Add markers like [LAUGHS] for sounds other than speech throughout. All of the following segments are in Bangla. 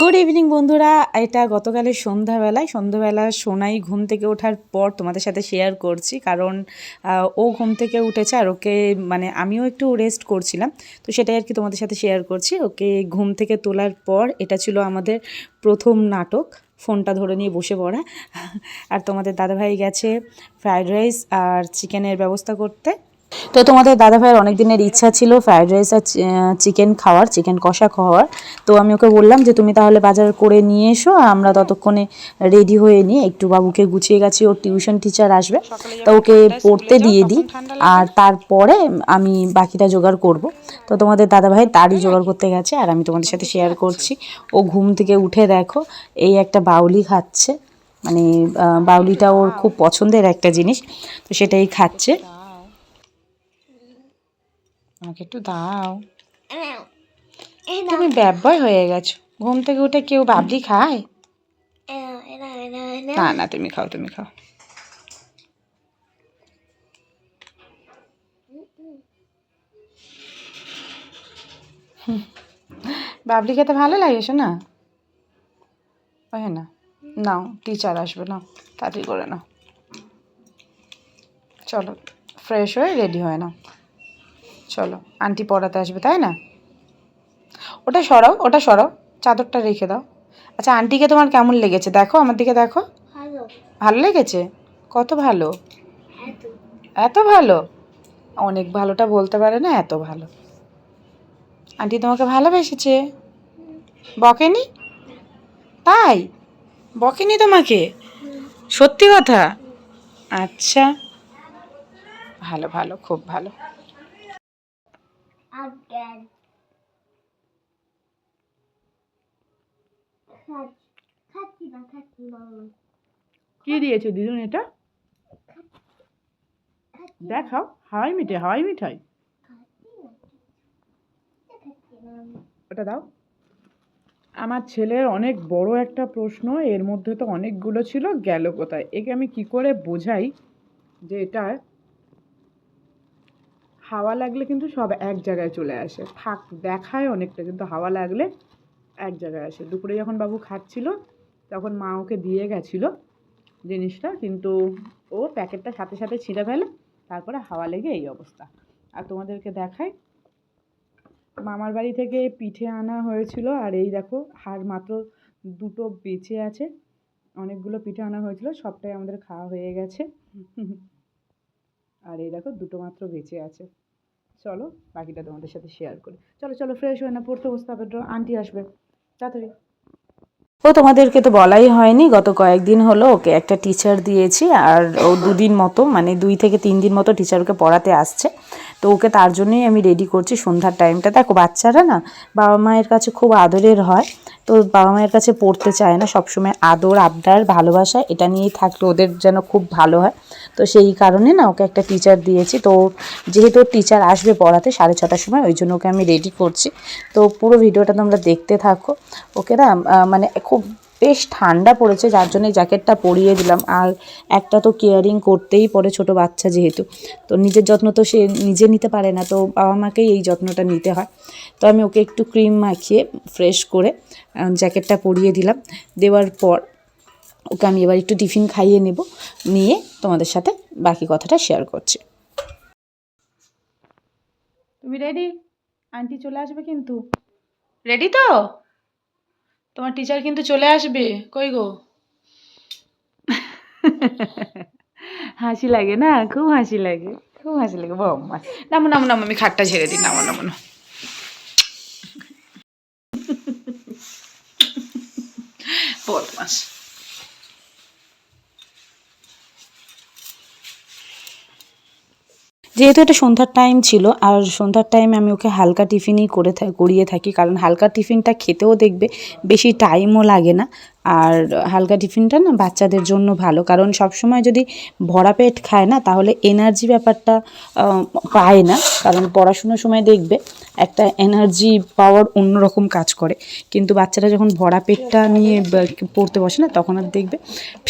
গুড ইভিনিং বন্ধুরা। এটা গতকালের সন্ধ্যাবেলায়। সন্ধ্যাবেলা সোনাই ঘুম থেকে ওঠার পর তোমাদের সাথে শেয়ার করছি। কারণ ও ঘুম থেকে উঠেছে আর ওকে মানে আমিও একটু রেস্ট করছিলাম। তো সেটাই আর কি তোমাদের সাথে শেয়ার করছি। ওকে ঘুম থেকে তোলার পর এটা ছিল আমাদের প্রথম নাটক। ফোনটা ধরে নিয়ে বসে পড়া। আর তোমাদের দাদাভাই গেছে ফ্রায়েড রাইস আর চিকেনের ব্যবস্থা করতে। তো তোমাদের দাদাভাইয়ের অনেক দিনের ইচ্ছা ছিল ফ্রায়েড রাইস আর চিকেন খাওয়ার চিকেন কষা খাওয়ার। তো আমি ওকে বললাম যে তুমি তাহলে বাজার করে নিয়ে এসো আমরা ততক্ষণে রেডি হয়ে নিই। একটু বাবুকে গুছিয়ে গেছি ওর টিউশন টিচার আসবে। তো ওকে পড়তে দিয়ে দিই। আর তারপরে আমি বাকিটা জোগাড় করব। তো তোমাদের দাদাভাই তারই জোগাড় করতে গেছে আর আমি তোমাদের সাথে শেয়ার করছি। ও ঘুম থেকে উঠে দেখো এই একটা বাউলি খাচ্ছে। মানে বাউলিটা ওর খুব পছন্দের একটা জিনিস। তো সেটাই খাচ্ছে। আমাকে একটু দাও। তুমি ব্যাবয় হয়ে গেছো। ঘুম থেকে উঠে কেউ বাবলি খায়? না না তুমি খাও তুমি খাও। বাবলি খেতে ভালো লাগে না হয় না। নাও টিচার আসবে নাও তাড়াতাড়ি করে নাও। চলো ফ্রেশ হয়ে রেডি হয় না চলো আন্টি পড়াতে আসবে তাই না? ওটা সরাও ওটা সরাও চাদরটা রেখে দাও। আচ্ছা আন্টিকে তোমার কেমন লেগেছে? দেখো আমার দিকে দেখো। ভালো। লেগেছে? কত ভালো? এত। এত ভালো? অনেক ভালোটা বলতে পারে না এত ভালো। আন্টি তোমাকে ভালোবেসেছে? বকেনি? তাই? বকেনি তোমাকে? সত্যি কথা? আচ্ছা। ভালো ভালো খুব ভালো। Again. খাচ্ছি না খাচ্ছি না কি দিয়েছে দিদুন এটা? দেখাও হাওয়াই মিঠাই হাওয়াই মিঠাই। ওটা দাও। আমার ছেলের অনেক বড় একটা প্রশ্ন এর মধ্যে তো অনেকগুলো ছিল গেল কোথায়? একে আমি কি করে বোঝাই যে এটা হাওয়া লাগলে কিন্তু সব এক জায়গায় চলে আসে। থাক, দেখায় অনেকটা, কিন্তু হাওয়া লাগলে এক জায়গায় আসে। দুপুরে যখন বাবু খাচ্ছিল, তখন মা ওকে দিয়ে গেছিল জিনিসটা, কিন্তু ও প্যাকেটটা সাথে সাথে ছিঁড়ে ফেলে, তারপরে হাওয়া লেগে এই অবস্থা। আর তোমাদেরকে দেখাই, মামার বাড়ি থেকে পিঠে আনা হয়েছিল, আর এই দেখো হার মাত্র দুটো বেঁচে আছে। অনেকগুলো পিঠে আনা হয়েছিল, সবটাই আমাদের খাওয়া হয়ে গেছে। আর এই দেখো, দুটো মাত্র বেঁচে আছে। চলো, বাকিটা তোমাদের সাথে শেয়ার করি। চলো চলো ফ্রেশ হয়ে না পড়তে বসতে হবে আন্টি আসবে। তাড়াতাড়ি। ও, তোমাদেরকে তো বলাই হয়নি, গত কয়েকদিন হলো ওকে একটা টিচার দিয়েছি, আর ও দুদিন মতো মানে দুই থেকে তিন দিন মতো টিচারকে পড়াতে আসছে। তো ওকে তার জন্যই আমি রেডি করছি সন্ধ্যার টাইমটা দেখো, বাচ্চারা না বাবা মায়ের কাছে খুব আদরের হয়, তো বাবা মায়ের কাছে পড়তে চায় না, সবসময় আদর, আবদার, ভালোবাসা এটা নিয়েই থাকলে, ওদের যেন খুব ভালো হয়। তো সেই কারণে না ওকে একটা টিচার দিয়েছি, তো যেহেতু টিচার আসবে পড়াতে সাড়ে ছটার সময়, ওই জন্য ওকে আমি রেডি করছি। তো পুরো ভিডিওটা তোমরা দেখতে থাকো। ওকে না মানে খুব বেশ ঠান্ডা পড়েছে, যার জন্য জ্যাকেটটা পরিয়ে দিলাম। আর একটা তো কেয়ারিং করতেই পড়ে ছোট বাচ্চা যেহেতু। তো নিজের যত্ন তো সে নিজে নিতে পারে না, তো বাবা মাকেই এই যত্নটা নিতে হয়। তো আমি ওকে একটু ক্রিম মাখিয়ে ফ্রেশ করে জ্যাকেটটা পরিয়ে দিলাম। দেওয়ার পর ওকে আমি এবার একটু টিফিন খাইয়ে নেব, নিয়ে তোমাদের সাথে বাকি কথাটা শেয়ার করছি। তুমি রেডি আন্টি চলে আসবে কিন্তু। রেডি তো? তোমার টিচার কিন্তু চলে আসবে। কই গো? হাসি লাগে না? খুব হাসি লাগে। খুব হাসি লাগে। বাবা নামো নামো নামো আমি খাটটা ছেড়ে দিই। নামো নামো না বদমাস যেহেতু এটা সন্ধ্যার টাইম ছিল, আর সন্ধ্যার টাইমে আমি ওকে হালকা টিফিনই করে করিয়ে থাকি। কারণ হালকা টিফিনটা খেতেও দেখবে, বেশি টাইমও লাগে না। আর হালকা টিফিনটা না বাচ্চাদের জন্য ভালো। কারণ সবসময় যদি ভরা পেট খায় না, তাহলে এনার্জি ব্যাপারটা পায় না। কারণ পড়াশোনার সময় দেখবে একটা এনার্জি পাওয়ার অন্যরকম কাজ করে। কিন্তু বাচ্চারা যখন ভরা পেটটা নিয়ে পড়তে বসে না, তখন আর দেখবে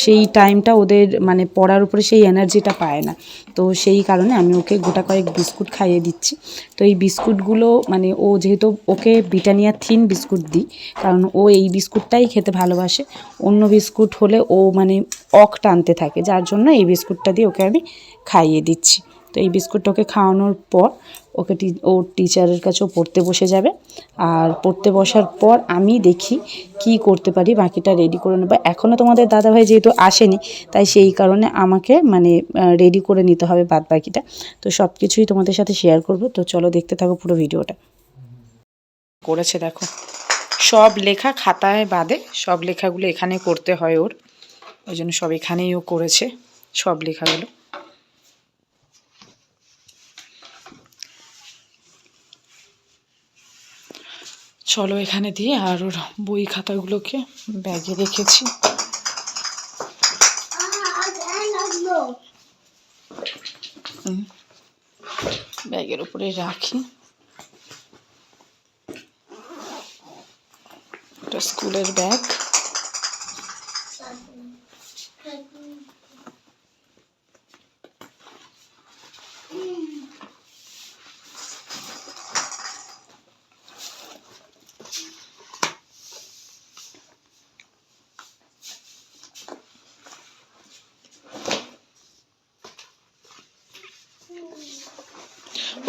সেই টাইমটা ওদের মানে পড়ার উপরে সেই এনার্জিটা পায় না। তো সেই কারণে আমি ওকে গোটা কয়েক বিস্কুট খাইয়ে দিচ্ছি। তো এই বিস্কুটগুলো মানে ও যেহেতু ওকে ব্রিটানিয়া থিন বিস্কুট দিই, কারণ ও এই বিস্কুটটাই খেতে ভালোবাসে। অন্য বিস্কুট হলে ও মানে অক টানতে থাকে, যার জন্য এই বিস্কুটটা দিয়ে ওকে আমি খাইয়ে দিচ্ছি। তো এই বিস্কুটটা ওকে খাওয়ানোর পর ওকে টি ও টিচারের কাছেও পড়তে বসে যাবে। আর পড়তে বসার পর আমি দেখি কি করতে পারি, বাকিটা রেডি করে নেব। এখনও তোমাদের দাদাভাই যেহেতু আসেনি, তাই সেই কারণে আমাকে মানে রেডি করে নিতে হবে বাদ বাকিটা তো সব কিছুই তোমাদের সাথে শেয়ার করব। তো চলো দেখতে থাকো পুরো ভিডিওটা করেছে দেখো। সব লেখা খাতায় বাদে সব লেখাগুলো এখানে করতে হয় ওর। ওই জন্য সব এখানেই ও করেছে, সব লেখাগুলো। চলো এখানে দিয়ে আর ওর বই খাতাগুলোকে ব্যাগে রেখেছি। ব্যাগের উপরে রাখি। স্কুলের ব্যাগ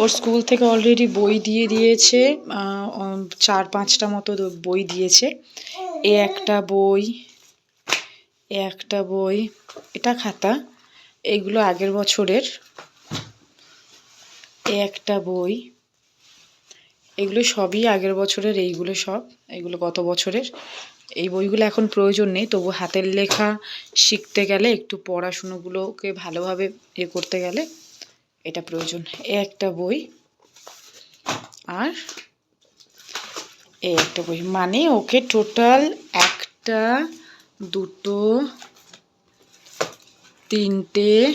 ওর স্কুল থেকে অলরেডি বই দিয়ে দিয়েছে চার পাঁচটা মতো বই দিয়েছে। এ একটা বই, এ একটা বই, এটা খাতা এইগুলো আগের বছরের। এ একটা বই, এগুলো সবই আগের বছরের, এইগুলো সব, এগুলো গত বছরের। এই বইগুলো এখন প্রয়োজন নেই, তবু হাতের লেখা শিখতে গেলে, একটু পড়াশুনোগুলোকে ভালোভাবে ইয়ে করতে গেলে এটা প্রয়োজন। এ একটা বই। আর এ একটা বই। মানে ওকে টোটাল একটা দুটো তিনটে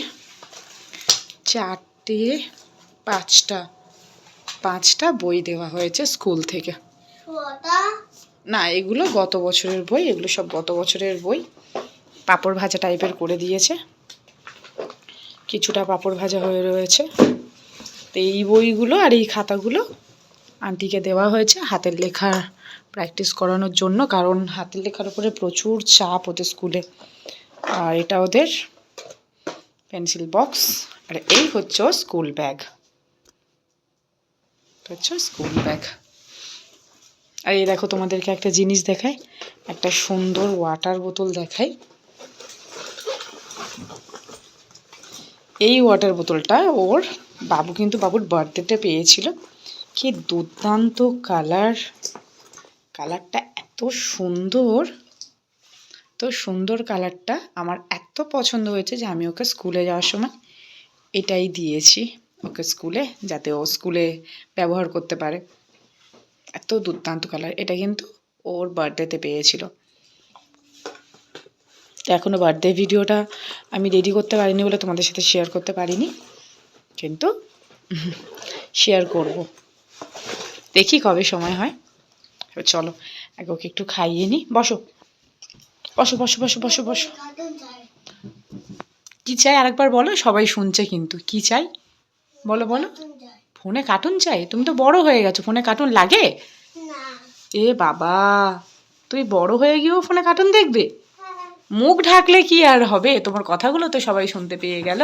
চারটে পাঁচটা পাঁচটা বই দেওয়া হয়েছে স্কুল থেকে। না এগুলো গত বছরের বই এগুলো সব গত বছরের বই। পাঁপড় ভাজা টাইপের করে দিয়েছে। কিছুটা পাঁপড় ভাজা হয়ে রয়েছে। তো এই বইগুলো আর এই খাতাগুলো আন্টিকে দেওয়া হয়েছে হাতের লেখা প্র্যাকটিস করানোর জন্য, কারণ হাতের লেখার উপরে প্রচুর চাপ ওদের স্কুলে আর এটা ওদের পেন্সিল বক্স আর এই হচ্ছে স্কুল ব্যাগ হচ্ছে স্কুল ব্যাগ আর এই দেখো তোমাদেরকে একটা জিনিস দেখাই, একটা সুন্দর ওয়াটার বোতল দেখাই। এই ওয়াটার বোতলটা ওর বাবু কিন্তু বাবুর বার্থডেতে পেয়েছিল। কি দুর্দান্ত কালার কালারটা এত সুন্দর। তো সুন্দর কালারটা আমার এত পছন্দ হয়েছে যে আমি ওকে স্কুলে যাওয়ার সময় এটাই দিয়েছি ওকে স্কুলে যাতে ও স্কুলে ব্যবহার করতে পারে। এত দুর্দান্ত কালার এটা কিন্তু ওর বার্থডেতে পেয়েছিল। তো এখনও বার্থডে ভিডিওটা আমি রেডি করতে পারিনি বলে তোমাদের সাথে শেয়ার করতে পারিনি। কিন্তু শেয়ার করব। দেখি কবে সময় হয়। চলো আগে ওকে একটু খাইয়ে নিই বসো। বসো বসো বসো বসো বসো। কি চাই আরেকবার বলো? সবাই শুনছে কিন্তু। কি চাই? বলো বলো। ফোনে কার্টুন চাই? তুমি তো বড় হয়ে গেছো। ফোনে কার্টুন লাগে? এ বাবা তুই বড় হয়ে গিয়েও ফোনে কার্টুন দেখবে? মুখ ঢাকলে কি আর হবে? তোমার কথাগুলো তো সবাই শুনতে পেয়ে গেল।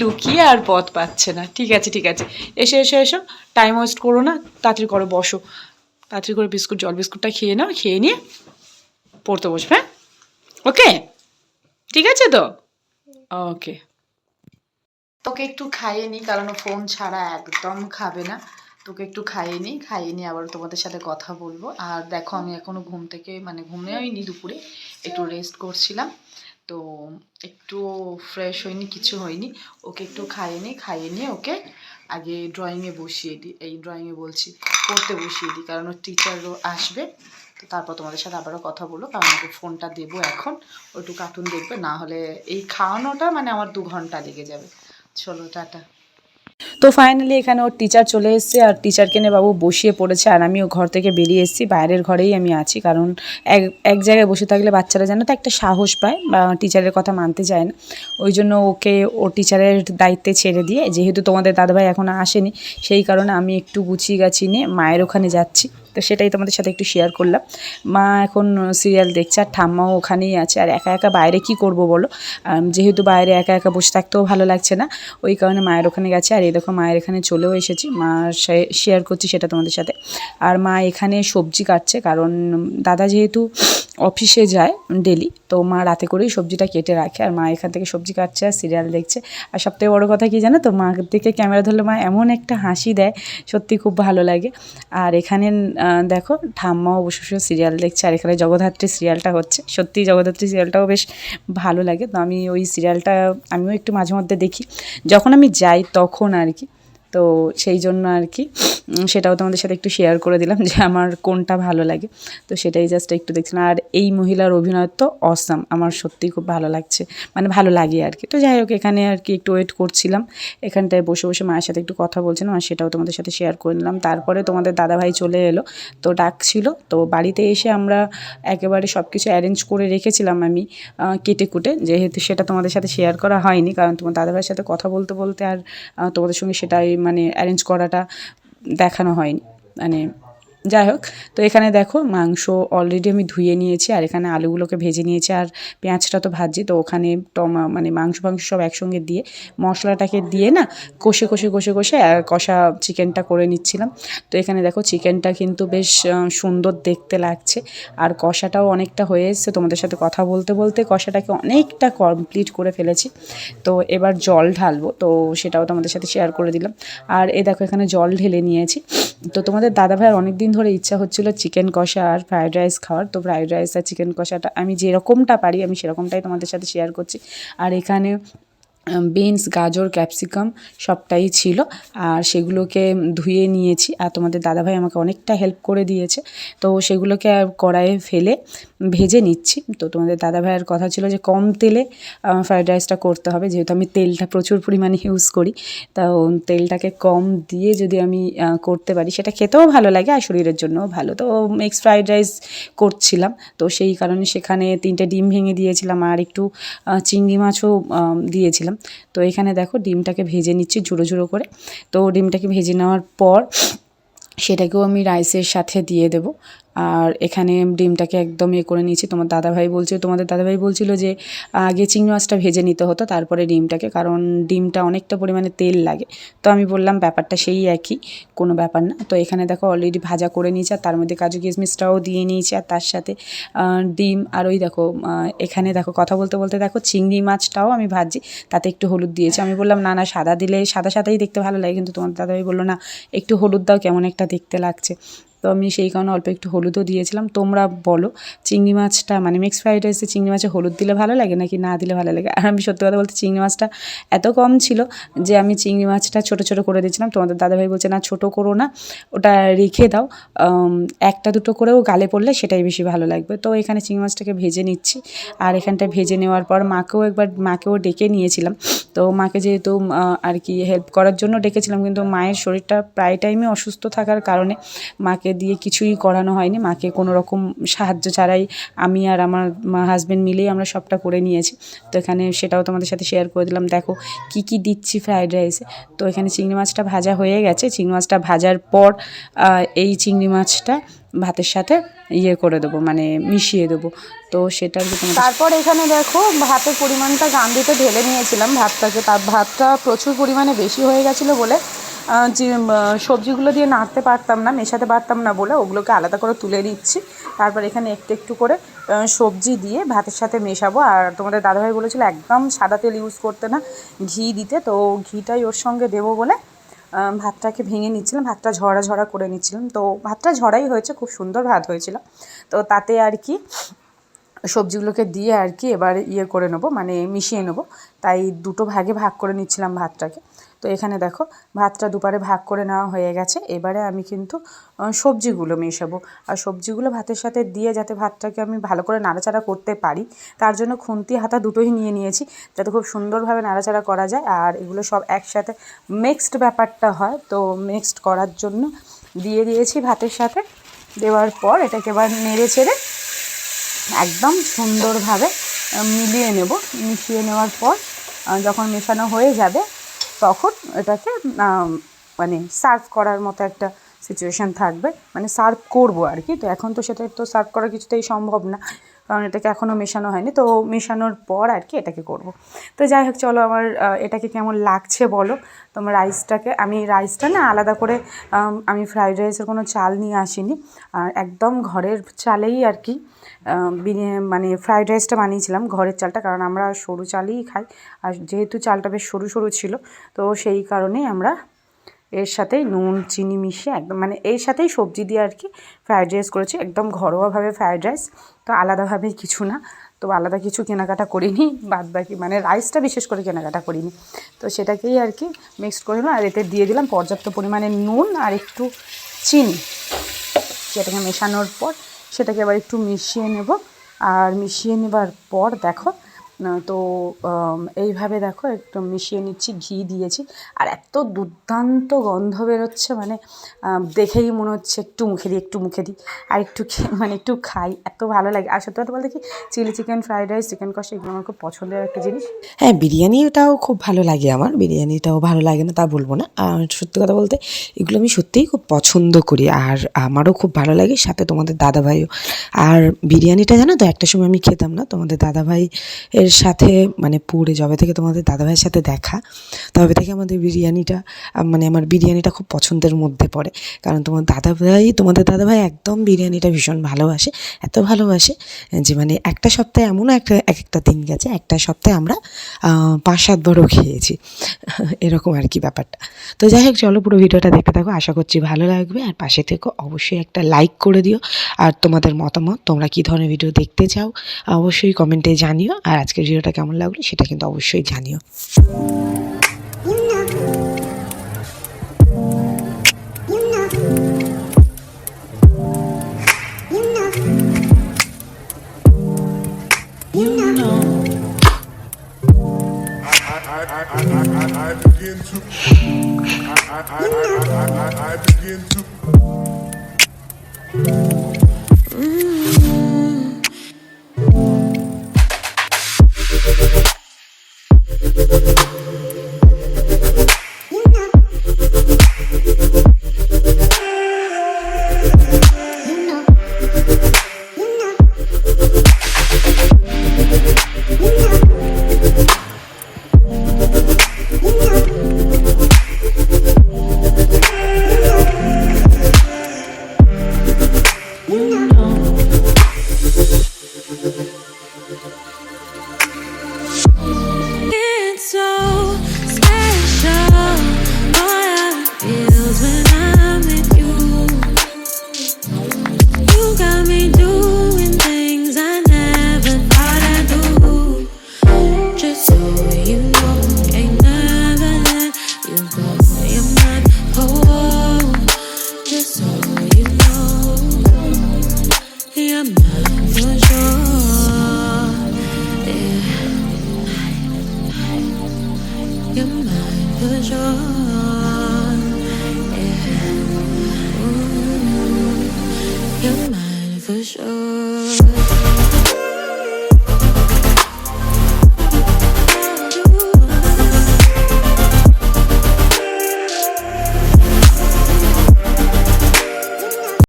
লুকিয়ে আর পথ পাচ্ছে না। ঠিক আছে ঠিক আছে। এসে এসে, এসো। টাইম ওয়েস্ট করো না। তাড়াতাড়ি করে, বসো। তাড়াতাড়ি করে বিস্কুট, জল বিস্কুটটা খেয়ে নাও, খেয়ে নিয়ে পড়তে বসবে হ্যাঁ? ওকে ঠিক আছে তো? ওকে তোকে একটু খাইয়ে নিই কারণ ফোন ছাড়া একদম খাবে না। তোকে একটু খাইয়ে নিই, খাইয়ে নিয়ে আবার তোমাদের সাথে কথা বলব। আর দেখো, আমি এখনও ঘুম থেকে মানে ঘুমে হয়নি দুপুরে, একটু রেস্ট করছিলাম। তো একটু ফ্রেশ হয়নি, কিছু হয়নি। ওকে একটু খাইয়ে নিই, খাইয়ে নিয়ে ওকে আগে ড্রয়িংয়ে বসিয়ে দিই। এই ড্রয়িংয়ে বলছি, পড়তে বসিয়ে দিই, কারণ ওর টিচারও আসবে। তো তারপর তোমাদের সাথে আবারও কথা বলব, কারণ ওকে ফোনটা দেবো এখন। ও একটু কার্টুন দেখবে, না হলে এই খাওয়ানোটা মানে আমার দু ঘণ্টা লেগে যাবে। চলো, টাটা। তো ফাইনালি এখানে ওর টিচার চলে এসছে আর টিচারকে নিয়ে বাবু বসিয়ে পড়েছে আর আমিও ঘর থেকে বেরিয়ে এসেছি। বাইরের ঘরেই আমি আছি কারণ এক এক জায়গায় বসে থাকলে বাচ্চারা যেন তো একটা সাহস পায় বা টিচারের কথা মানতে চায় না। ওই জন্য ওকে ও টিচারের দায়িত্বে ছেড়ে দিয়ে, যেহেতু তোমাদের দাদাভাই এখনও আসেনি, সেই কারণে আমি একটু গুছিয়ে গাছি নিয়ে মায়ের ওখানে যাচ্ছি। তো সেটাই তোমাদের সাথে একটু শেয়ার করলাম। মা এখন সিরিয়াল দেখছে আর ঠাম্মাও ওখানেই আছে। আর একা একা বাইরে কি করব বলো? যেহেতু বাইরে একা একা বসে থাকতেও ভালো লাগছে না, ওই কারণে মায়ের ওখানে গেছে। আর এই দেখো মায়ের এখানে চলেও এসেছি। মা শেয়ার করছি সেটা তোমাদের সাথে। আর মা এখানে সবজি কাটছে। কারণ দাদা যেহেতু অফিসে যায় ডেলি, তো মা রাতে করেই সবজিটা কেটে রাখে আর মা এখান থেকে সবজি কাটছে আর সিরিয়াল দেখছে। আর সবথেকে বড়ো কথা কি জানো তো, মা দিকে ক্যামেরা ধরলে মা এমন একটা হাসি দেয়, সত্যি খুব ভালো লাগে। আর এখানে দেখো ঠাম্মাও বসে সিরিয়াল দেখছে আর এখানে জগদ্ধাত্রী সিরিয়ালটা হচ্ছে। সত্যি জগদ্ধাত্রী সিরিয়ালটাও বেশ ভালো লাগে। তো আমি ওই সিরিয়ালটা, আমিও একটু মাঝে মধ্যে দেখি। যখন আমি যাই তখন আর কি তো সেই জন্য আর কি সেটাও তোমাদের সাথে একটু শেয়ার করে দিলাম যে আমার কোনটা ভালো লাগে। তো সেটাই জাস্ট একটু দেখছিলাম। আর এই মহিলার অভিনয় তো অসাম আমার সত্যিই খুব ভালো লাগছে। মানে ভালো লাগে আর কি। তো যাই হোক, এখানে আর কি একটু ওয়েট করছিলাম। এখানটায় বসে বসে মায়ের সাথে একটু কথা বলছিলাম আর সেটাও তোমাদের সাথে শেয়ার করে নিলাম। তারপরে তোমাদের দাদাভাই চলে এলো। তো ডাকছিল। তো বাড়িতে এসে আমরা একেবারে সব কিছু অ্যারেঞ্জ করে রেখেছিলাম আমি কেটে কুটে যেহেতু সেটা তোমাদের সাথে শেয়ার করা হয়নি, কারণ তোমার দাদাভাইয়ের সাথে কথা বলতে বলতে আর তোমাদের সঙ্গে সেটাই মানে অ্যারেঞ্জ করাটা দেখানো হয়নি। মানে যাই হোক তো এখানে দেখো মাংস অলরেডি আমি ধুয়ে নিয়েছি আর এখানে আলুগুলোকে ভেজে নিয়েছি আর পেঁয়াজটা তো ভাজি তো ওখানে টমা মানে মাংস ফাংস সব একসঙ্গে দিয়ে মশলাটাকে দিয়ে না কষে কষে কষে কষে কষা চিকেনটা করে নিচ্ছিলাম। তো এখানে দেখো চিকেনটা কিন্তু বেশ সুন্দর দেখতে লাগছে আর কষাটাও অনেকটা হয়ে এসছে। তোমাদের সাথে কথা বলতে বলতে কষাটাকে অনেকটা কমপ্লিট করে ফেলেছি। তো এবার জল ঢালবো, তো সেটাও তোমাদের সাথে শেয়ার করে দিলাম। আর এ দেখো এখানে জল ঢেলে নিয়েছি। তো তোমাদের দাদা ভাইয়ের অনেক দিন ধরে ইচ্ছা হচ্ছিল চিকেন কষা আর ফ্রায়েড রাইস খাওয়ার। তো ফ্রায়েড রাইস আর চিকেন কষাটা আমি যেরকমটা পারি, আমি সেরকমটাই তোমাদের সাথে শেয়ার করছি। আর এখানে বিনস, গাজর, ক্যাপসিকাম সবটাই ছিল। আর সেগুলোকে ধুয়ে নিয়েছি। আর তোমাদের দাদাভাই আমাকে অনেকটা হেল্প করে দিয়েছে। তো সেগুলোকে কড়াইয়ে ফেলে ভেজে নিচ্ছি। তো তোমাদের দাদাভাইয়ের কথা ছিল যে কম তেলে ফ্রায়েড রাইসটা করতে হবে। যেহেতু আমি তেলটা প্রচুর পরিমাণে ইউজ করি। তো তেলটাকে কম দিয়ে যদি আমি করতে পারি, সেটা খেতেও ভালো লাগে আর শরীরের জন্যও ভালো। তো মিক্স ফ্রায়েড রাইস করছিলাম। তো সেই কারণে সেখানে তিনটে ডিম ভেঙে দিয়েছিলাম। আর একটু চিংড়ি মাছও দিয়েছিলাম। তো এখানে দেখো ডিমটাকে ভেজে নিচ্ছি ঝুড়ো ঝুড়ো করে। তো ডিমটাকে ভেজে নেওয়ার পর সেটাকেও আমি রাইসের সাথে দিয়ে দেবো। আর এখানে ডিমটাকে একদম ইয়ে করে নিয়েছি। তোমার দাদাভাই বলছে তোমাদের দাদাভাই বলছিল যে, আগে চিংড়ি মাছটা ভেজে নিতে হতো, তারপরে ডিমটাকে, কারণ ডিমটা অনেকটা পরিমাণে তেল লাগে। তো আমি বললাম, ব্যাপারটা সেই একই, কোনো ব্যাপার না। তো এখানে দেখো অলরেডি ভাজা করে নিয়েছি, আর তার মধ্যে কাজু কিশমিশটাও দিয়ে নিয়েছি, আর তার সাথে ডিম, আর ওই দেখো এখানে দেখো কথা বলতে বলতে দেখো চিংড়ি মাছটাও আমি ভাজি, তাতে একটু হলুদ দিয়েছি। আমি বললাম, না না, সাদা দিলে, সাদা সাদাই দেখতে ভালো লাগে। কিন্তু তোমার দাদাভাই বলল, না, একটু হলুদ দাও, কেমন একটা দেখতে লাগছে। তো আমি সেই কারণে অল্প একটু হলুদও দিয়েছিলাম। তোমরা বলো, চিংড়ি মাছটা মানে মিক্স ফ্রাইড রাইসে চিংড়ি মাছে হলুদ দিলে ভালো লাগে নাকি না দিলে ভালো লাগে? আর আমি সত্যি কথা বলতে চিংড়ি মাছটা এত কম ছিল যে আমি চিংড়ি মাছটা ছোট ছোট করে দিয়েছিলাম। তোমাদের দাদাভাই বলছে, না, ছোট করো না, ওটা রেখে দাও। একটা দুটো করেও গালে পড়লে সেটাই বেশি ভালো লাগবে। তো এখানে চিংড়ি মাছটাকে ভেজে নিচ্ছি। আর এখানটা ভেজে নেওয়ার পর মাকেও একবার, মাকেও ডেকে নিয়েছিলাম। তো মাকে যেহেতু আর কি হেল্প করার জন্য ডেকেছিলাম, কিন্তু মায়ের শরীরটা প্রায় টাইমে অসুস্থ থাকার কারণে মাকে দিয়ে কিছুই করানো হয়নি। মাকে কোনো রকম সাহায্য ছাড়াই আমি আর আমার হাজব্যান্ড মিলেই আমরা সবটা করে নিয়েছি। তো এখানে সেটাও তোমাদের সাথে শেয়ার করে দিলাম। দেখো কি কি দিচ্ছি ফ্রাইড রাইসে তো এখানে চিংড়ি মাছটা ভাজা হয়ে গেছে। চিংড়ি মাছটা ভাজার পর এই চিংড়ি মাছটা ভাতের সাথে ইয়ে করে দেবো মানে মিশিয়ে দেবো। তো সেটা তারপর এখানে দেখো ভাতের পরিমাণটা গান্ধিতে ঢেলে নিয়েছিলাম। ভাতটাকে, তার ভাতটা প্রচুর পরিমাণে বেশি হয়ে গেছিল বলে যে সবজিগুলো দিয়ে নাড়তে পারতাম না, মেশাতে পারতাম না বলে ওগুলোকে আলাদা করে তুলে নিচ্ছি। তারপর এখানে একটু একটু করে সবজি দিয়ে ভাতের সাথে মেশাবো। আর তোমাদের দাদাভাই বলেছিল, একদম সাদা তেল ইউজ করতে না, ঘি দিতে। তো ঘিটাই ওর সঙ্গে দেবো বলে ভাতটাকে ভেঙে নিচ্ছিলাম। ভাতটা ঝরা ঝরা করে নিচ্ছিলাম। তো ভাতটা ঝরাই হয়েছে, খুব সুন্দর ভাত হয়েছিল। তো তাতে আর কি, সবজিগুলোকে দিয়ে আর কি এবার ইয়ে করে নেব মানে মিশিয়ে নেব। তাই দুটো ভাগে ভাগ করে নিচ্ছিলাম ভাতটাকে। তো এখানে দেখো, ভাতটা দুপারে ভাগ করে নেওয়া হয়ে গেছে। এবারে আমি কিন্তু সবজিগুলো মেশাবো। আর সবজিগুলো ভাতের সাথে দিয়ে যাতে ভাতটাকে আমি ভালো করে নাড়াচাড়া করতে পারি, তার জন্য খুন্তি, হাতা দুটোই নিয়ে নিয়েছি, যাতে খুব সুন্দরভাবে নাড়াচাড়া করা যায়। আর এগুলো সব একসাথে মিক্সড ব্যাপারটা হয়, তো মিক্সড করার জন্য দিয়ে দিয়েছি ভাতের সাথে। দেওয়ার পর এটাকে এবার নেড়ে চেড়ে একদম সুন্দরভাবে মিলিয়ে নেব। মিশিয়ে নেওয়ার পর যখন মেশানো হয়ে যাবে তখন এটাকে মানে সার্ভ করার মতো একটা সিচুয়েশান থাকবে। মানে সার্ভ করব আর কি তো এখন তো সেটা তো সার্ভ করা কিছুতেই সম্ভব না। কারণ এটাকে এখনও মেশানো হয়নি। তো মেশানোর পর আর কি এটাকে করব। তো যাই হোক, চলো আমার এটাকে কেমন লাগছে বলো? তোমার রাইসটাকে আমি রাইসটা না আলাদা করে, আমি ফ্রাইড রাইসের কোনো চাল নিয়ে আসিনি। আর একদম ঘরের চালেই আর কি মানে ফ্রাইড রাইসটা বানিয়েছিলাম ঘরের চালটা। কারণ আমরা সরু চালই খাই। আর যেহেতু চালটা বেশ সরু সরু ছিল, তো সেই কারণেই আমরা এর সাথেই নুন, চিনি মিশিয়ে একদম মানে এর সাথেই সবজি দিয়ে আর কি ফ্রায়েড রাইস করেছি, একদম ঘরোয়াভাবে ফ্রায়েড রাইস তো আলাদাভাবে কিছু না, তো আলাদা কিছু কেনাকাটা করিনি, বাদ বাকি মানে রাইসটা বিশেষ করে কেনাকাটা করিনি, তো সেটাকেই আর কি মিক্সড করে আর এতে দিয়ে দিলাম পর্যাপ্ত পরিমাণে নুন আর একটু চিনি, সেটাকে মেশানোর পর সেটাকে আবার একটু মিশিয়ে নেব, আর মিশিয়ে নেবার পর দেখো তো এইভাবে দেখো একটু মিশিয়ে নিচ্ছি, ঘি দিয়েছি। আর এত দুর্দান্ত গন্ধ বেরোচ্ছে মানে দেখেই মনে হচ্ছে একটু মুখে দিই, একটু মুখে দিই। আর একটু মানে একটু খাই, এত ভালো লাগে। আর সত্যি কথা বলতে কি, chilli chicken fried rice, chicken কষা, এগুলো আমার খুব পছন্দের একটা জিনিস। হ্যাঁ বিরিয়ানিটাও খুব ভালো লাগে আমার। বিরিয়ানিটাও ভালো লাগে না, তা বলব না। আর সত্যি কথা বলতে, এগুলো আমি সত্যিই খুব পছন্দ করি। আর আমারও খুব ভালো লাগে, সাথে তোমাদের দাদাভাইও। আর বিরিয়ানিটা জানো তো, একটা সময় আমি খেতাম না, তোমাদের দাদাভাই এর সাথে মানে পড়ে যবে থেকে তোমাদের দাদাভাইয়ের সাথে দেখা, তবে থেকে আমাদের বিরিয়ানিটা মানে আমার বিরিয়ানিটা খুব পছন্দের মধ্যে পড়ে। কারণ তোমার দাদাভাই, তোমাদের দাদাভাই একদম বিরিয়ানিটা ভীষণ ভালোবাসে, এত ভালোবাসে যে মানে একটা সপ্তাহে এমনও একটা, এক একটা দিন গেছে, একটা সপ্তাহে আমরা পাঁচ সাতবারও খেয়েছি। [LAUGHS] এরকম আর কি ব্যাপারটা। তো যাই হোক, চলো পুরো ভিডিওটা দেখতে থাকো, আশা করছি ভালো লাগবে। আর পাশে থেকে, অবশ্যই একটা লাইক করে দিও। আর তোমাদের মতামত, তোমরা কী ধরনের ভিডিও দেখতে চাও, অবশ্যই কমেন্টে জানিও। আর আজকের ভিডিওটা কেমন লাগলো সেটা কিন্তু অবশ্যই জানিও I, I, I, I, I begin to I, I, I,